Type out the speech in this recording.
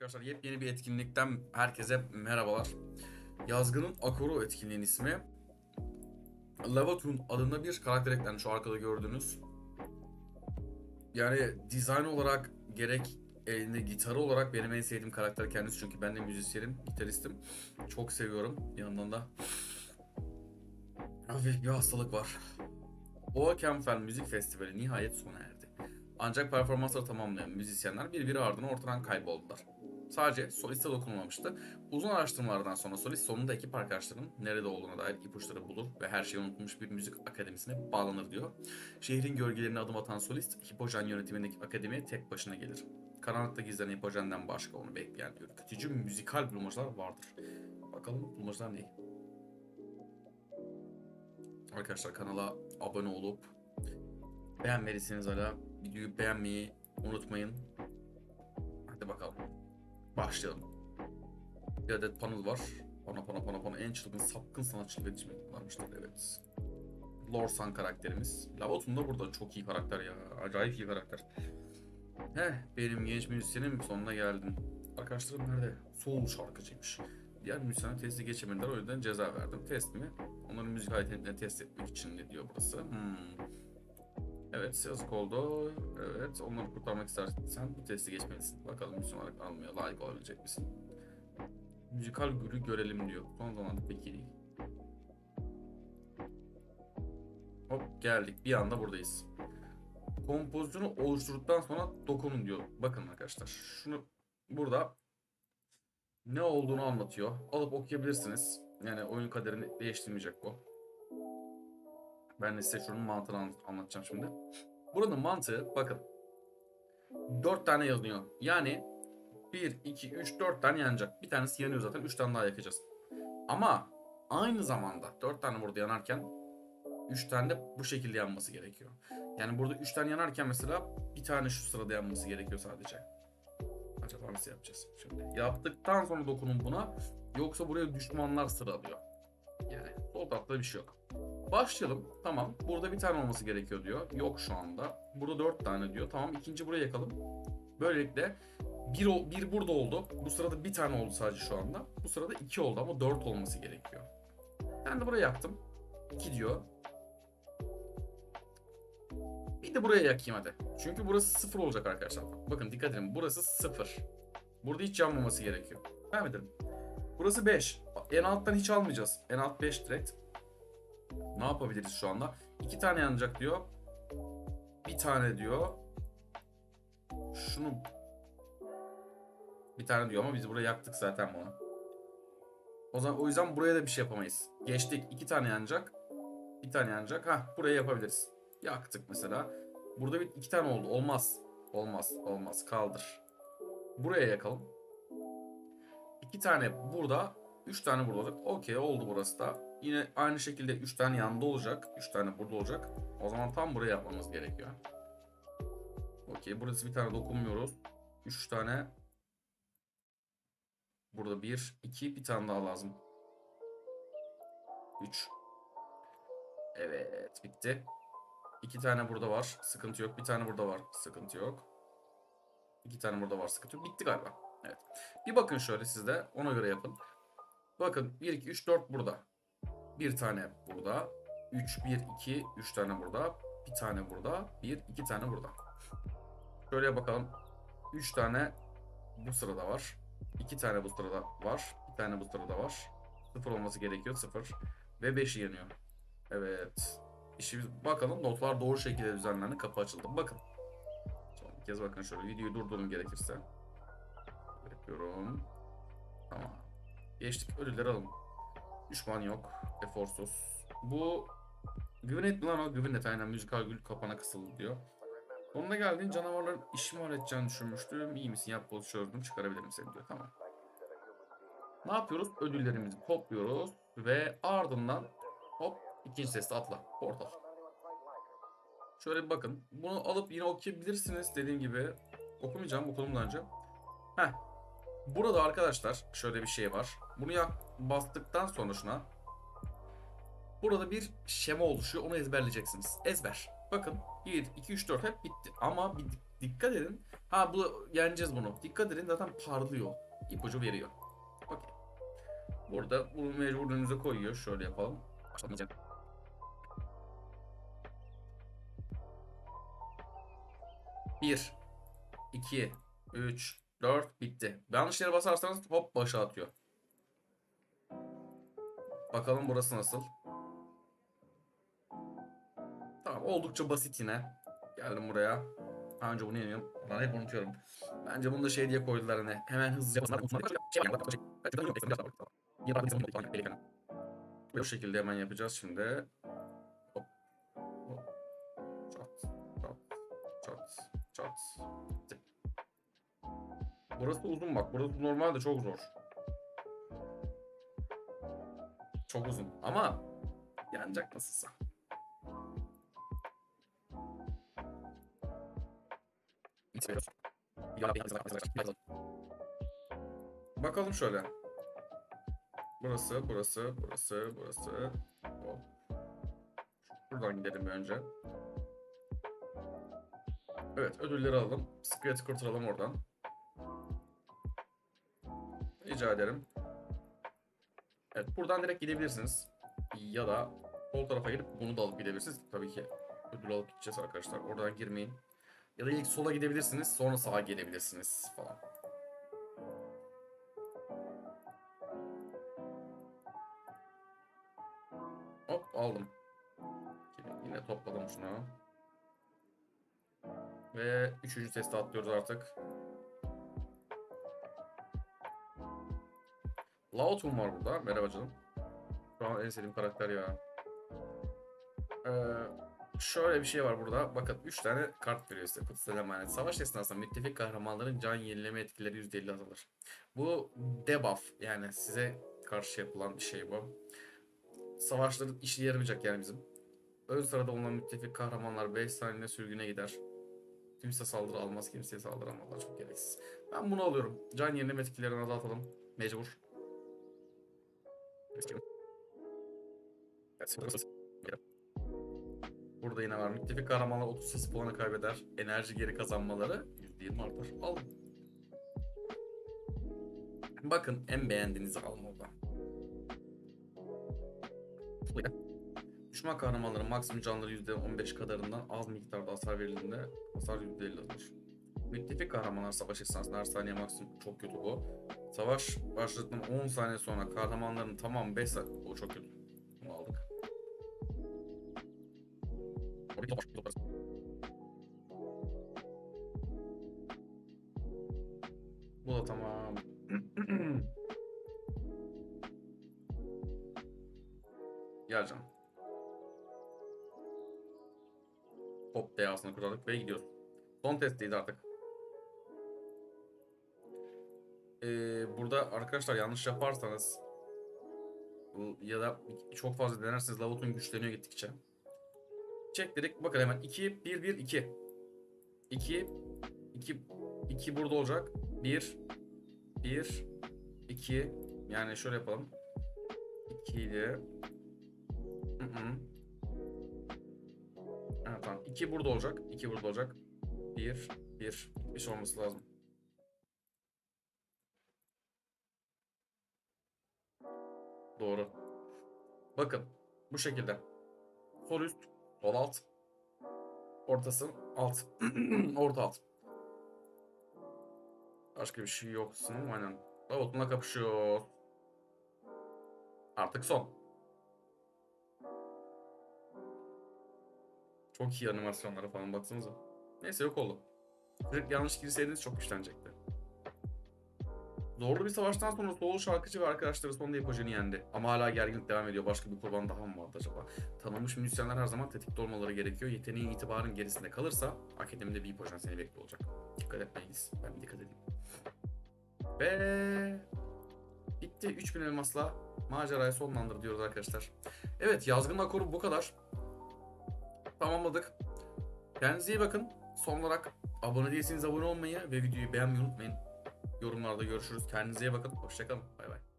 Arkadaşlar yepyeni bir etkinlikten herkese merhabalar. Yazgının Akoru etkinliğin ismi. Lavatun adında bir karakter eklendi şu arkada gördüğünüz. Yani dizayn olarak gerek elinde gitarı olarak benim en sevdiğim karakter kendisi çünkü ben de müzisyenim, gitaristim. Çok seviyorum. Yandan da hafif bir hastalık var. Boğa Kempfel Müzik Festivali nihayet sona erdi. Ancak performansları tamamlayan müzisyenler birbiri ardına ortadan kayboldular. Sadece soliste dokunulmamıştı. Uzun araştırmalardan sonra solist sonunda ekip arkadaşlarının nerede olduğuna dair ipuçları bulur ve her şeyi unutulmuş bir müzik akademisine bağlanır diyor. Şehrin gölgelerine adım atan solist, Hipojen yönetimindeki akademiye tek başına gelir. Karanlıkta gizlenen Hipojen'den başka onu bekleyen ürkütücü müzikal bulmacalar vardır. Bakalım bulmacalar ne? Arkadaşlar kanala abone olup beğenmediyseniz hala videoyu beğenmeyi unutmayın. Hadi bakalım. Başlayalım. Bir adet panel var. Pano pano pano pano en çılgın sapkın sanatçılık iletişimi kullanmışlar evet. Lorsan karakterimiz. Lavotun da burada çok iyi karakter ya. Acayip iyi karakter. Heh benim genç müzisyenim sonuna geldim. Arkadaşlarım nerede? Soul şarkıcıymış. Diğer müzisyenler testi geçemediler o yüzden ceza verdim. Test mi? Onların müzik yeteneklerini test etmek için ne diyor burası? Hmm. Evet yazık oldu. Evet onları kurtarmak istersen bu testi geçmelisin. Bakalım müzisyen olarak almaya layık olabilecek misin? Müzikal gülü görelim diyor. Son zamanda peki. Hop geldik. Bir anda buradayız. Kompozisyonu oluşturduktan sonra dokunun diyor. Bakın arkadaşlar. Şunu burada ne olduğunu anlatıyor. Alıp okuyabilirsiniz. Yani oyun kaderini değiştirmeyecek bu. Ben de size şunun mantığını anlat- anlatacağım şimdi. Buranın mantığı bakın. 4 tane yazıyor. Yani 1, 2, 3, 4 tane yanacak. Bir tanesi yanıyor zaten. 3 tane daha yakacağız. Ama aynı zamanda 4 tane burada yanarken 3 tane de bu şekilde yanması gerekiyor. Yani burada 3 tane yanarken mesela bir tane şu sırada yanması gerekiyor sadece. Acaba nasıl yapacağız? Şimdi yaptıktan sonra dokunun buna. Yoksa buraya düşmanlar sıralıyor. Yani sol tarafta bir şey yok. Başlayalım. Tamam. Burada bir tane olması gerekiyor diyor. Yok şu anda. Burada dört tane diyor. Tamam ikinci buraya yakalım. Böylelikle bir, o- bir burada oldu. Bu sırada bir tane oldu sadece şu anda. Bu sırada iki oldu ama dört olması gerekiyor. Ben de buraya yaktım. İki diyor. Bir de buraya yakayım hadi. Çünkü burası sıfır olacak arkadaşlar. Bakın dikkat edin. Burası sıfır. Burada hiç yanmaması gerekiyor. Devam edelim. Burası 5. En alttan hiç almayacağız. En alt 5 direkt. Ne yapabiliriz şu anda? İki tane yanacak diyor. Bir tane diyor. Şunu bir tane diyor ama biz buraya yaktık zaten bunu. O zaman o yüzden buraya da bir şey yapamayız. Geçtik. iki tane yanacak. Bir tane yanacak. Ha buraya yapabiliriz. Yaktık mesela. Burada bir iki tane oldu. Olmaz. Olmaz. Olmaz. Kaldır. Buraya yakalım. İki tane burada. Üç tane burada olacak. Okey oldu burası da. Yine aynı şekilde üç tane yanında olacak. Üç tane burada olacak. O zaman tam buraya yapmamız gerekiyor. Okey burası bir tane dokunmuyoruz. Üç tane. Burada bir, iki, bir tane daha lazım. Üç. Evet bitti. İki tane burada var. Sıkıntı yok. Bir tane burada var. Sıkıntı yok. İki tane burada var. Sıkıntı yok. Bitti galiba. Evet. Bir bakın şöyle siz de. Ona göre yapın. Bakın 1, 2, 3, 4 burada. Bir tane burada. 3, 1, 2, 3 tane burada. Bir tane burada. 1, 2 tane burada. Şöyle bakalım. 3 tane bu sırada var. 2 tane bu sırada var. Bir tane bu sırada var. 0 olması gerekiyor. 0. Ve 5'i yeniyor. Evet. İşimiz bakalım notlar doğru şekilde düzenlendi. Kapı açıldı. Bakın. Son bir kez bakın şöyle videoyu durdurun gerekirse. Yapıyorum. Tamam. Geçtik. Ödülleri alalım. Düşman yok. Eforsuz. Bu Gwinet mi lan o? Gwinet aynen müzikal gül kapana kısıldı diyor. Sonuna geldiğin canavarların işimi halledeceğini düşünmüştüm. İyi misin? Yap boz çözdüm. Çıkarabilirim seni diyor. Tamam. Ne yapıyoruz? Ödüllerimizi topluyoruz. Ve ardından hop ikinci testi atla. Portal. Şöyle bir bakın. Bunu alıp yine okuyabilirsiniz. Dediğim gibi okumayacağım. Okudum daha önce. Heh. Burada arkadaşlar şöyle bir şey var. Bunu yak bastıktan sonra şuna burada bir şema oluşuyor. Onu ezberleyeceksiniz. Ezber. Bakın 1, 2, 3, 4 hep bitti. Ama bir dikkat edin. Ha bu yeneceğiz bunu. Dikkat edin zaten parlıyor. İpucu veriyor. Okey. Burada bunu mecbur önümüze koyuyor. Şöyle yapalım. Başlamayacak. Bir, iki, üç, dört, bitti. Yanlış yere basarsanız hop başa atıyor. Bakalım burası nasıl? Oldukça basit yine. Geldim buraya. Daha önce bunu yeniyorum. Ben hep unutuyorum. Bence bunu da şey diye koydular hani. Hemen hızlıca. Bu şekilde hemen yapacağız şimdi. Hop. Hop. Çat. Çat. Çat. Çat. Bitti. Burası uzun bak. Burası normalde çok zor. Çok uzun. Ama yanacak nasılsa. Bakalım şöyle. Burası, burası, burası, burası. Buradan gidelim bir önce. Evet, ödülleri alalım. Squid'i kurtaralım oradan. Rica ederim. Evet, buradan direkt gidebilirsiniz. Ya da sol tarafa gelip bunu da alıp gidebilirsiniz. Tabii ki ödül alıp gideceğiz arkadaşlar. Oradan girmeyin. Ya da ilk sola gidebilirsiniz, sonra sağa gelebilirsiniz falan. Hop aldım. Yine, topladım şunu. Ve üçüncü testi atlıyoruz artık. Lautun var burada. Merhaba canım. Şu an en sevdiğim karakter ya. Ee, şöyle bir şey var burada. Bakın 3 tane kart veriyor size. Kutsal emanet. Savaş esnasında müttefik kahramanların can yenileme etkileri %50 azalır. Bu debuff. Yani size karşı yapılan bir şey bu. Savaşların işe yaramayacak yani bizim. Ön sırada bulunan müttefik kahramanlar 5 saniye sürgüne gider. Kimse saldırı almaz, kimseye saldıramazlar. Çok gereksiz. Ben bunu alıyorum. Can yenileme etkilerini azaltalım. Mecbur. Burada yine var. Müttefik kahramanlar 38 puanı kaybeder. Enerji geri kazanmaları %20 artar. Alın. Bakın en beğendiğinizi alın oradan. Düşman kahramanların maksimum canları %15 kadarından az miktarda hasar verildiğinde hasar %50 azalır. Müttefik kahramanlar savaş esnasında her saniye maksimum çok kötü bu. Savaş başladıktan 10 saniye sonra kahramanların tamam 5 saniye o çok kötü. Bu da tamam. Gel canım. Hop beyazını kuradık ve gidiyoruz. Son testteyiz artık. Ee, burada arkadaşlar yanlış yaparsanız ya da çok fazla denerseniz lavutun güçleniyor gittikçe. Çek dedik. Bakın hemen 2 1 1 2. 2 2 2 burada olacak. 1 1 2 yani şöyle yapalım. 2 ile Hı hı. Tamam. 2 burada olacak. 2 burada olacak. 1 1 bir şey olması lazım. Doğru. Bakın bu şekilde. Sol üst, sol alt. Ortası alt. Orta alt. Başka bir şey yok sanırım aynen. Davut'la kapışıyor. Artık son. Çok iyi animasyonlara falan baksanıza. Neyse yok oldu. Direkt yanlış girseydiniz çok güçlenecekti. Zorlu bir savaştan sonra Soğul şarkıcı ve arkadaşları sonunda Epojeni yendi. Ama hala gerginlik devam ediyor. Başka bir kurban daha mı vardı acaba? Tanınmış müzisyenler her zaman tetikte olmaları gerekiyor. Yeteneği itibarın gerisinde kalırsa akademide bir Epojen seni bekliyor olacak. Dikkat etmeliyiz. Ben dikkat edeyim. Ve bitti. 3000 elmasla macerayı sonlandır diyoruz arkadaşlar. Evet yazgın akoru bu kadar. Tamamladık. Kendinize iyi bakın. Son olarak abone değilseniz abone olmayı ve videoyu beğenmeyi unutmayın. Yorumlarda görüşürüz. Kendinize iyi bakın. Hoşçakalın. Bay bay.